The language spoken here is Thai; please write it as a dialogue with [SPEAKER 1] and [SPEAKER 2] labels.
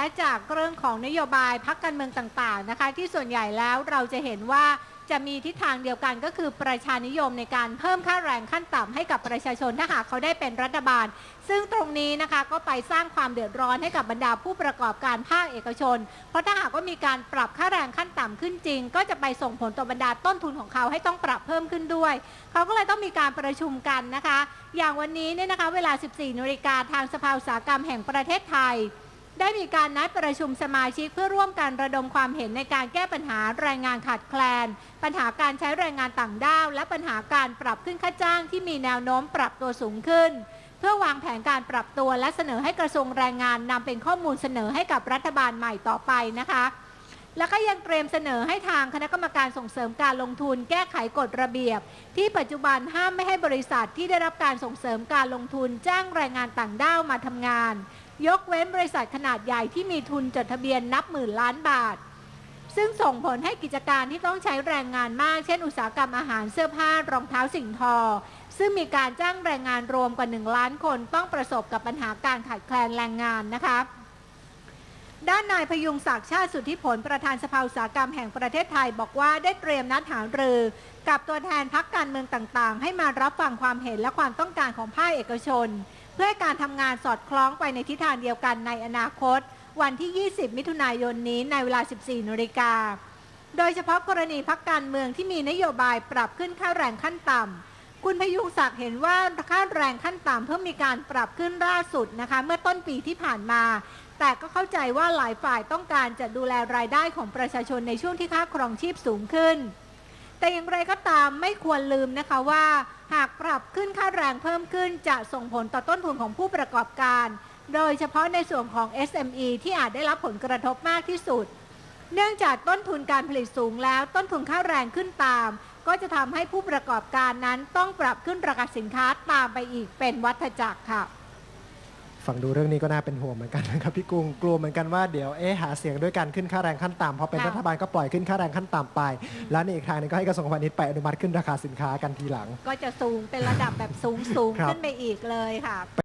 [SPEAKER 1] และจากเรื่องของนโยบายพักการเมืองต่างๆนะคะ ที่ส่วนใหญ่แล้วเราจะเห็นว่าจะมีทิศทางเดียวกันก็คือประชานิยมในการเพิ่มค่าแรงขั้นต่ำให้กับประชาชนถ้าหากเขาได้เป็นรัฐบาล ซึ่งตรงนี้นะคะก็ไปสร้างความเดือดร้อนให้กับบรรดาผู้ประกอบการภาคเอกชน เพราะถ้าหากว่ามีการปรับค่าแรงขั้นต่ำขึ้นจริง ก็จะไปส่งผลต่อบรรดาต้นทุนของเขาให้ต้องปรับเพิ่มขึ้นด้วย เขาก็เลยต้องมีการประชุมกันนะคะ อย่างวันนี้เนี่ยนะคะเวลา 14นาฬิกาทางสภาอุตสาหกรรมแห่งประเทศไทย ได้มีการนัดประชุมสมาชิกเพื่อร่วมกันระดมความเห็นในการแก้ปัญหาแรงงานขาดแคลน ปัญหาการใช้แรงงานต่างด้าว และปัญหาการปรับขึ้นค่าจ้างที่มีแนวโน้มปรับตัวสูงขึ้น เพื่อวางแผนการปรับตัวและเสนอให้กระทรวงแรงงานนำเป็นข้อมูลเสนอให้กับรัฐบาลใหม่ต่อไปนะคะแล้วก็ยังเตรียมเสนอให้ทางคณะกรรมการส่งเสริมการลงทุนแก้ไขกฎระเบียบ ที่ปัจจุบันห้ามไม่ให้บริษัทที่ได้รับการส่งเสริมการลงทุนจ้างแรงงานต่างด้าวมาทำงาน ยกเว้นบริษัทขนาดใหญ่ที่มีทุนจดทะเบียนนับหมื่นล้านบาท ซึ่งส่งผลให้กิจการที่ต้องใช้แรงงานมาก เช่น อุตสาหกรรมอาหารเสื้อผ้ารองเท้าสิ่งทอ ซึ่งมีการจ้างแรงงานรวมกว่า 1 ล้านคนต้องประสบกับปัญหาการขาดแคลนแรงงานนะคะด้านนายพยุงศักดิ์ชาติสุทธิผลประธานสภาอุตสาหกรรมแห่งประเทศไทยบอกว่าได้เตรียมนัดหารือ กับตัวแทนพักการเมืองต่างๆ ให้มารับฟังความเห็นและความต้องการของภาคเอกชน พื่อให้การทำงานสอดคล้องไปในทิศทางเดียวกันในอนาคต วันที่ 20 มิถุนายนนี้ในเวลา 14นาฬิกา โดยเฉพาะกรณีพักการเมืองที่มีนโยบายปรับขึ้นค่าแรงขั้นต่ำคุณพยุงศักดิ์เห็นว่าค่าแรงขั้นต่ำเพิ่มมีการปรับขึ้นล่าสุดนะคะ เมื่อต้นปีที่ผ่านมา แต่ก็เข้าใจว่าหลายฝ่ายต้องการจะดูแลรายได้ของประชาชนในช่วงที่ค่าครองชีพสูงขึ้น แต่อย่างไรก็ตามไม่ควรลืมนะคะว่า หากปรับขึ้นค่าแรงเพิ่มขึ้นจะส่งผลต่อต้นทุนของผู้ประกอบการ โดยเฉพาะในส่วนของ SME ที่อาจได้รับผลกระทบมากที่สุด เนื่องจากต้นทุนการผลิตสูงแล้ว ต้นทุนค่าแรงขึ้นตาม ก็จะทำให้ผู้ประกอบการนั้นต้องปรับขึ้นราคาสินค้าตามไปอีกเป็นวัฏจักรค่ะ
[SPEAKER 2] ฟังดูเรื่องนี้ก็น่าเป็นห่วงเหมือนกันนะครับพี่กุ้งกลัวเหมือนกันว่าเดี๋ยวเอ๊ะหาเสียงด้วยการขึ้นค่าแรงขั้นต่ำพอเป็น
[SPEAKER 1] ค่ะ
[SPEAKER 2] รัฐบาลก็ปล่อยขึ้นค่าแรงขั้นต่ำไป แล้วในอีกทางหนึงก็ให้กระทรวงพาณิชย์ไปอนุมัติขึ้นราคาสินค้ากันทีหลัง
[SPEAKER 1] ก็จะสูงเป็นระดับแบบสูงสูง
[SPEAKER 2] ครับ
[SPEAKER 1] ขึ้นไปอีกเลยค่ะ